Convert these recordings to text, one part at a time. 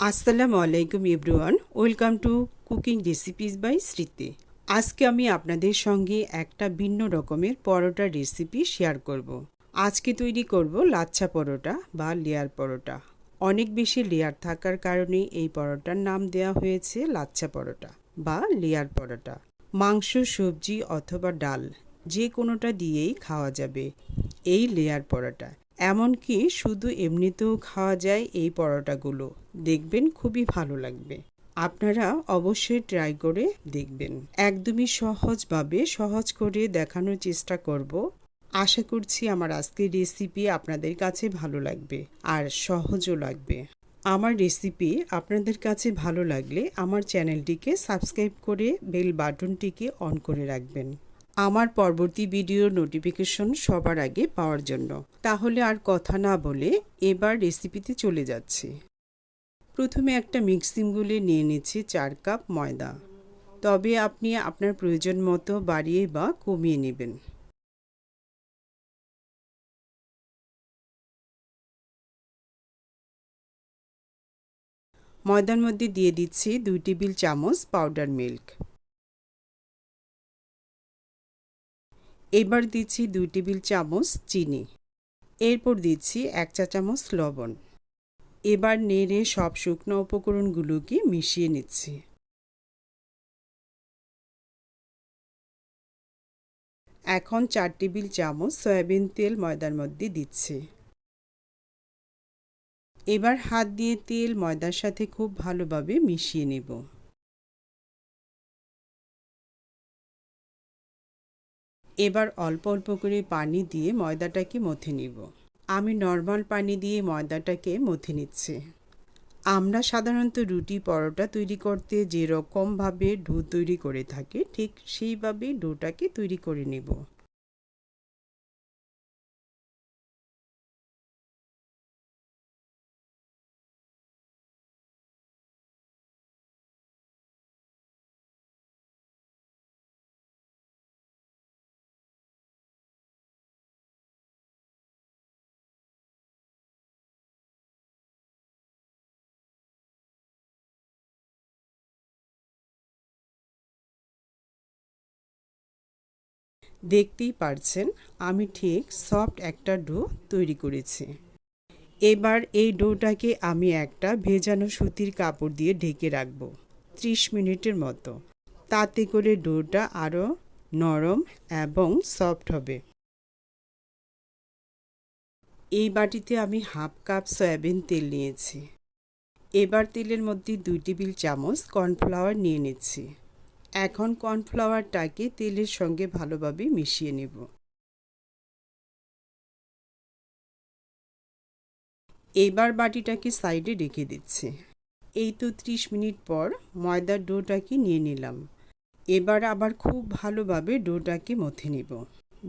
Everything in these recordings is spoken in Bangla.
আসসালামু আলাইকুম everyone. Welcome to cooking recipes by Smriti. আজকে আমি আপনাদের সঙ্গে একটা ভিন্ন রকমের পরোটা রেসিপি শেয়ার করব। আজকে তৈরি করব লাচ্ছা পরোটা বা লেয়ার পরোটা। অনেক বেশি লেয়ার থাকার কারণে এই পরোটার নাম দেওয়া হয়েছে লাচ্ছা পরোটা বা লেয়ার পরোটা। মাংস, সবজি অথবা ডাল যে কোনোটা দিয়েই খাওয়া যাবে এই লেয়ার পরোটা। এমনকি শুধু এমনিতেও খাওয়া যায় এই পরোটাগুলো। দেখবেন খুবই ভালো লাগবে। আপনারা অবশ্যই ট্রাই করে দেখবেন। একদমই সহজভাবে সহজ করে দেখানোর চেষ্টা করব। আশা করছি আমার আজকের রেসিপি আপনাদের কাছে ভালো লাগবে আর সহজও লাগবে। আমার রেসিপি আপনাদের কাছে ভালো লাগলে আমার চ্যানেলটিকে সাবস্ক্রাইব করে বেল বাটনটিকে অন করে রাখবেন। আমার পরবর্তী ভিডিওর নোটিফিকেশন সবার আগে পাওয়ার জন্য। তাহলে আর কথা না বলে এবার রেসিপিতে চলে যাচ্ছি। প্রথমে একটা মিক্সিং গুলে নিয়ে নিচ্ছি চার কাপ ময়দা। তবে আপনি আপনার প্রয়োজন মতো বাড়িয়ে বা কমিয়ে নেবেন। ময়দার মধ্যে দিয়ে দিচ্ছি দুই টেবিল চামচ পাউডার মিল্ক এবার দিচ্ছি দুই টেবিল চামচ চিনি। এরপর দিচ্ছি এক চা চামচ লবণ। এবার নেড়ে সব শুকনো উপকরণগুলোকে মিশিয়ে নিচ্ছি। এখন চার টেবিল চামচ সয়াবিন তেল ময়দার মধ্যে দিচ্ছি। এবার হাত দিয়ে তেল ময়দার সাথে খুব ভালোভাবে মিশিয়ে নেব। এবার অল্প অল্প করে পানি দিয়ে ময়দাটাকে মথে নিব। আমি নর্মাল পানি দিয়ে ময়দাটাকে মথে নিচ্ছি। আমরা সাধারণত রুটি পরোটা তৈরি করতে যেরকমভাবে ডো তৈরি করে থাকি, ঠিক সেইভাবে ডোটাকে তৈরি করে নেব। দেখতেই পারছেন, আমি ঠিক সফট একটা ডো তৈরি করেছি। এবার এই ডোটাকে আমি একটা ভেজানো সুতির কাপড় দিয়ে ঢেকে রাখব, ত্রিশ মিনিটের মতো। তাতে করে ডোটা আরও নরম এবং সফট হবে। এই বাটিতে আমি হাফ কাপ সয়াবিন তেল নিয়েছি। এবার তেলের মধ্যে দুই টেবিল চামচ কর্নফ্লাওয়ার নিয়ে নিচ্ছি। এখন কর্নফ্লাওয়ারটাকে তেলের সঙ্গে ভালোভাবে মিশিয়ে নেব। এবার বাটিটাকে সাইডে রেখে দিচ্ছি। এই তো ত্রিশ মিনিট পর ময়দার ডোটাকে নিয়ে নিলাম। এবার আবার খুব ভালোভাবে ডোটাকে মথে নিব।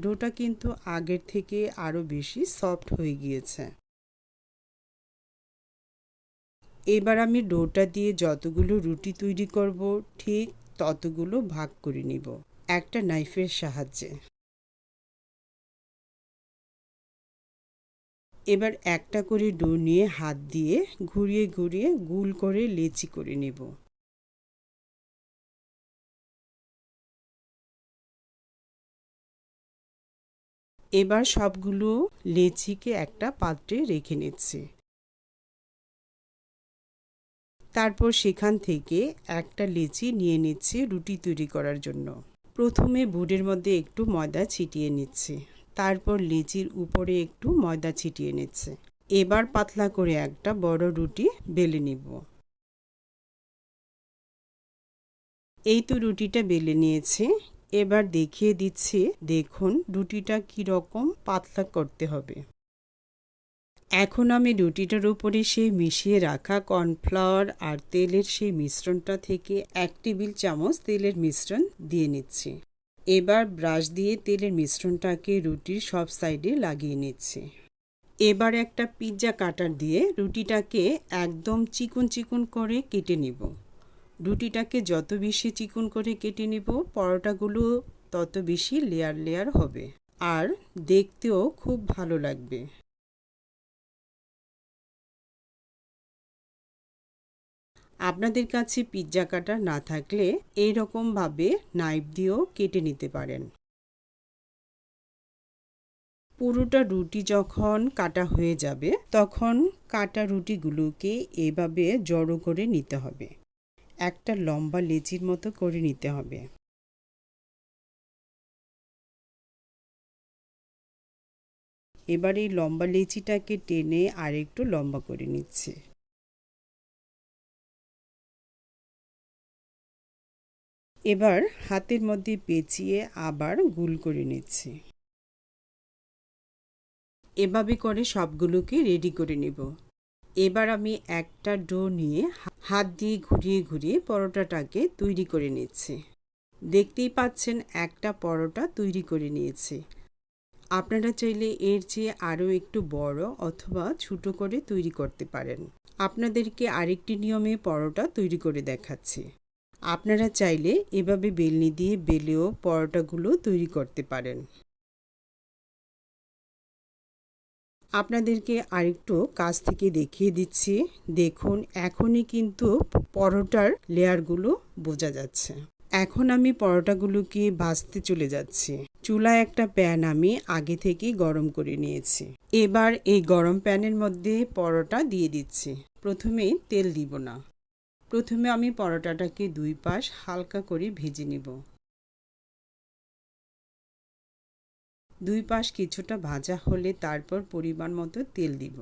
ডোটা কিন্তু আগের থেকে আরও বেশি সফট হয়ে গিয়েছে। এবার আমি ডোটা দিয়ে যতগুলো রুটি তৈরি করব, ঠিক ততগুলো ভাগ করে নিব। একটা নাইফের সাহায্যে। এবার একটা করে ডো নিয়ে হাত দিয়ে ঘুরিয়ে ঘুরিয়ে গুল করে লেচি করে নেব। এবার সবগুলো লেচিকে একটা পাত্রে রেখে নিচ্ছি। তারপর সেখান থেকে একটা লেচি নিয়ে নিচ্ছি রুটি তৈরি করার জন্য। প্রথমে বুটের মধ্যে একটু ময়দা ছিটিয়ে নিচ্ছে। তারপর লেচির উপরে একটু ময়দা ছিটিয়ে নিচ্ছে। এবার পাতলা করে একটা বড় রুটি বেলে নিব। এই তো রুটিটা বেলে নিয়েছে। এবার দেখিয়ে দিচ্ছে, দেখুন রুটিটা কীরকম পাতলা করতে হবে। এখন আমি রুটিটার উপরে সেই মিশিয়ে রাখা কর্নফ্লাওয়ার আর তেলের সেই মিশ্রণটা থেকে এক টেবিল চামচ তেলের মিশ্রণ দিয়ে নিচ্ছি। এবার ব্রাশ দিয়ে তেলের মিশ্রণটাকে রুটির সব সাইডে লাগিয়ে নিচ্ছি। এবার একটা পিৎজা কাটার দিয়ে রুটিটাকে একদম চিকুন চিকুন করে কেটে নিব। রুটিটাকে যত বেশি চিকুন করে কেটে নিব, পরোটাগুলো তত বেশি লেয়ার লেয়ার হবে। আর দেখতেও খুব ভালো লাগবে। আপনাদের কাছে পিৎজা কাটার না থাকলে এই রকমভাবে নাইফ দিয়েও কেটে নিতে পারেন। পুরোটা রুটি যখন কাটা হয়ে যাবে, তখন কাটা রুটিগুলোকে এভাবে জড়ো করে নিতে হবে। একটা লম্বা লেচির মতো করে নিতে হবে। এবার এই লম্বা লেচিটাকে টেনে আরেকটু লম্বা করে নিচ্ছে। এবার হাতের মধ্যে পেঁচিয়ে আবার গুল করে নিচ্ছি। এভাবে করে সবগুলোকে রেডি করে নেব। এবার আমি একটা ডো নিয়ে হাত দিয়ে ঘুরিয়ে ঘুরিয়ে পরোটাটাকে তৈরি করে নিচ্ছি। দেখতেই পাচ্ছেন একটা পরোটা তৈরি করে নিয়েছি। আপনারা চাইলে এর চেয়ে আরও একটু বড় অথবা ছোট করে তৈরি করতে পারেন। আপনাদেরকে আরেকটি নিয়মে পরোটা তৈরি করে দেখাচ্ছি। আপনারা চাইলে এভাবে বেলনি দিয়ে বেলেও পরোটাগুলো তৈরি করতে পারেন। আপনাদেরকে আরেকটু কাছ থেকে দেখিয়ে দিচ্ছি। দেখুন, এখনই কিন্তু পরোটার লেয়ারগুলো বোঝা যাচ্ছে। এখন আমি পরোটাগুলোকে ভাজতে চলে যাচ্ছি। চুলায় একটা প্যান আমি আগে থেকেই গরম করে নিয়েছি। এবার এই গরম প্যানের মধ্যে পরোটা দিয়ে দিচ্ছি। প্রথমে তেল দিব না। প্রথমে আমি পরোটাটাকে দুই পাশ হালকা করে ভেজে নেব। দুই পাশ কিছুটা ভাজা হলে তারপর পরিমাণ মতো তেল দিব।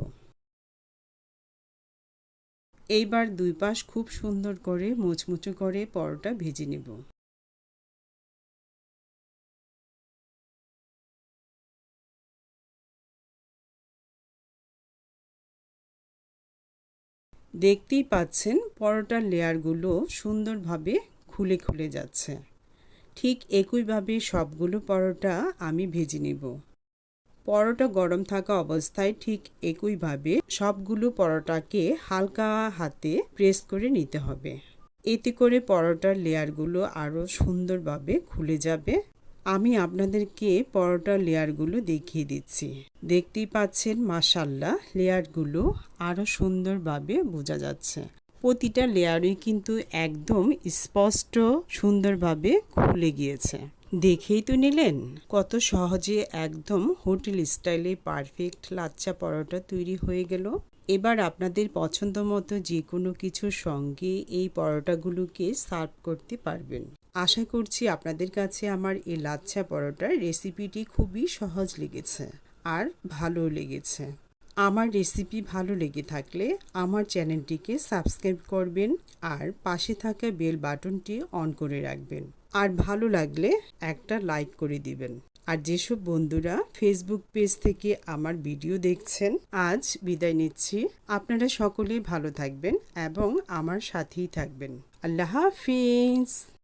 এইবার দুই পাশ খুব সুন্দর করে মুচমুচু করে পরোটা ভেজে নেব। দেখতেই পাচ্ছেন পরোটার লেয়ারগুলো সুন্দরভাবে খুলে খুলে যাচ্ছে। ঠিক একইভাবে সবগুলো পরোটা আমি ভেজে নেব। পরোটা গরম থাকা অবস্থায় ঠিক একইভাবে সবগুলো পরোটাকে হালকা হাতে প্রেস করে নিতে হবে। এতে করে পরোটার লেয়ারগুলো আরও সুন্দরভাবে খুলে যাবে। আমি আপনাদেরকে পরোটার লেয়ারগুলো দেখিয়ে দিচ্ছি। দেখতেই পাচ্ছেন মাসাল্লাহ লেয়ারগুলো আরও সুন্দরভাবে বোঝা যাচ্ছে। প্রতিটা লেয়ারই কিন্তু একদম স্পষ্ট সুন্দরভাবে খুলে গিয়েছে। দেখেই তো নিলেন, কত সহজে একদম হোটেল স্টাইলে পারফেক্ট লাচ্চা পরোটা তৈরি হয়ে গেল। এবার আপনাদের পছন্দ মতো যে কোনো কিছুর সঙ্গে এই পরোটাগুলোকে সার্ভ করতে পারবেন। আশা করছি আপনাদের কাছে আমার এই লাচ্ছা পরোটার রেসিপিটি খুবই সহজ লেগেছে আর ভালো লেগেছে। আমার রেসিপি ভালো লেগে থাকলে আমার চ্যানেলটিকে সাবস্ক্রাইব করবেন আর পাশে থাকা বেল বাটনটি অন করে রাখবেন। আর ভালো লাগলে একটা লাইক করে দিবেন। আর যেসব বন্ধুরা ফেসবুক পেজ থেকে আমার ভিডিও দেখছেন, আজ বিদায় নিচ্ছি। আপনারা সকলেই ভালো থাকবেন এবং আমার সাথেই থাকবেন। আল্লাহ হাফিজ।